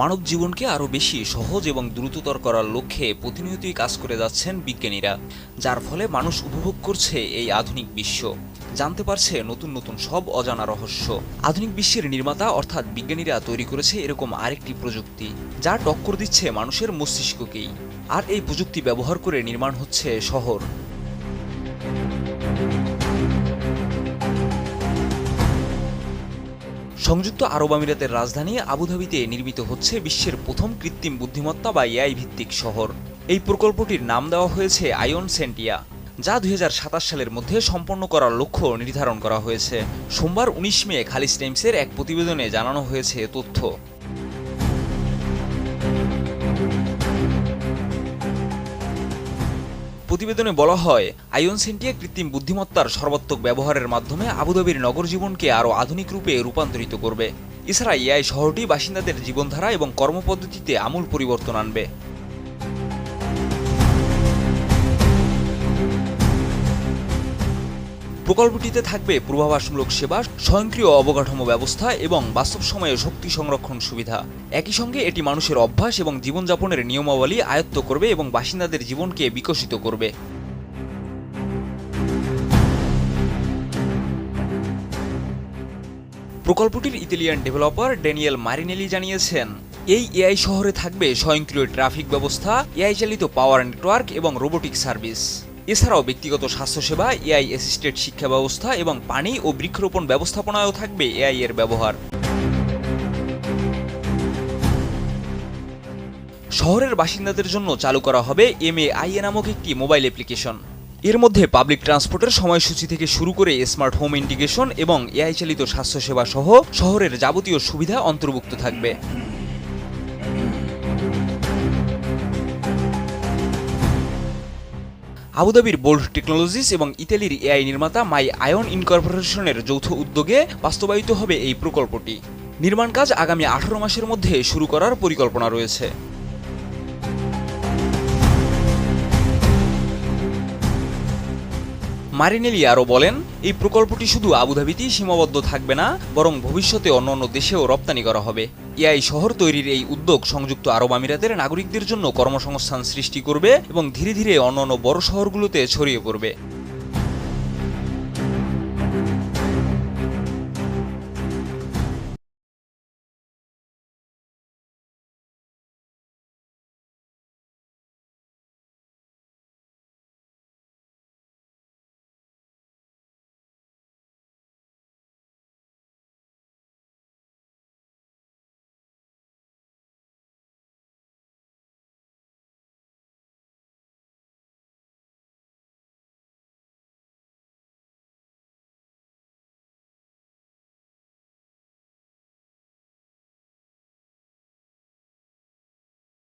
মানব জীবনকে আরও বেশি সহজ এবং দ্রুততর করার লক্ষ্যে প্রতিনিয়তই কাজ করে যাচ্ছেন বিজ্ঞানীরা, যার ফলে মানুষ উপভোগ করছে এই আধুনিক বিশ্ব। জানতে পারছে নতুন নতুন সব অজানা রহস্য। আধুনিক বিশ্বের নির্মাতা অর্থাৎ বিজ্ঞানীরা তৈরি করেছে এরকম আরেকটি প্রযুক্তি, যা টক্কর দিচ্ছে মানুষের মস্তিষ্ককেই। আর এই প্রযুক্তি ব্যবহার করে নির্মাণ হচ্ছে শহর। সংযুক্ত আরব আমিরাতের রাজধানী আবুধাবিতে নির্মিত হচ্ছে বিশ্বের প্রথম কৃত্রিম বুদ্ধিমত্তা বা এআই ভিত্তিক শহর। এই প্রকল্পটির নাম দেওয়া হয়েছে আয়ন সেন্টিয়া, যা দু হাজার সাতাশ সালের মধ্যে সম্পন্ন করার লক্ষ্য নির্ধারণ করা হয়েছে। সোমবার উনিশ মে খালিস টাইমসের এক প্রতিবেদনে জানানো হয়েছে তথ্য। প্রতিবেদনে বলা হয় আয়ন সেন্টিয়া কৃত্রিম বুদ্ধিমত্তার সর্বাত্মক ব্যবহারের মাধ্যমে আবুধাবির নগর জীবনকে আরও আধুনিক রূপে রূপান্তরিত করবে। এছাড়া এআই শহরটি বাসিন্দাদের জীবনধারা এবং কর্মপদ্ধতিতে আমূল পরিবর্তন আনবে। প্রকল্পটিতে থাকবে পূর্বাভাসমূলক সেবা, স্বয়ংক্রিয় অবকাঠামো ব্যবস্থা এবং বাস্তব সময়ে শক্তি সংরক্ষণ সুবিধা। একই সঙ্গে এটি মানুষের অভ্যাস এবং জীবনযাপনের নিয়মাবলী আয়ত্ত করবে এবং বাসিন্দাদের জীবনকে বিকশিত করবে। প্রকল্পটির ইতালিয়ান ডেভেলপার ড্যানিয়েল মারিনেলি জানিয়েছেন, এই এআই শহরে থাকবে স্বয়ংক্রিয় ট্রাফিক ব্যবস্থা, এআই চালিত পাওয়ার নেটওয়ার্ক এবং রোবোটিক সার্ভিস। এছাড়াও ব্যক্তিগত স্বাস্থ্যসেবা, এআই অ্যাসিস্টেড শিক্ষা ব্যবস্থা এবং পানি ও বৃক্ষরোপণ ব্যবস্থাপনায়ও থাকবে এআই এর ব্যবহার। শহরের বাসিন্দাদের জন্য চালু করা হবে এমএআইএ নামক একটি মোবাইল অ্যাপ্লিকেশন। এর মধ্যে পাবলিক ট্রান্সপোর্টের সময়সূচি থেকে শুরু করে স্মার্ট হোম ইন্টিগ্রেশন এবং এআই চালিত স্বাস্থ্যসেবা সহ শহরের যাবতীয় সুবিধা অন্তর্ভুক্ত থাকবে। আবুধাবির বোল্ড টেকনোলজিস এবং ইতালির এআই নির্মাতা মাই আয়ন ইনকর্পোরেশনের যৌথ উদ্যোগে বাস্তবায়িত হবে এই প্রকল্পটি। নির্মাণ কাজ আগামী আঠারো মাসের মধ্যে শুরু করার পরিকল্পনা রয়েছে। মারিনেলি আরও বলেন, এই প্রকল্পটি শুধু আবুধাবিতেই সীমাবদ্ধ থাকবে না, বরং ভবিষ্যতে অন্য অন্য দেশেও রপ্তানি করা হবে। এআই শহর তৈরির এই উদ্যোগ সংযুক্ত আরব আমিরাতের নাগরিকদের জন্য কর্মসংস্থান সৃষ্টি করবে এবং ধীরে ধীরে অন্য অন্য বড় শহরগুলোতে ছড়িয়ে পড়বে।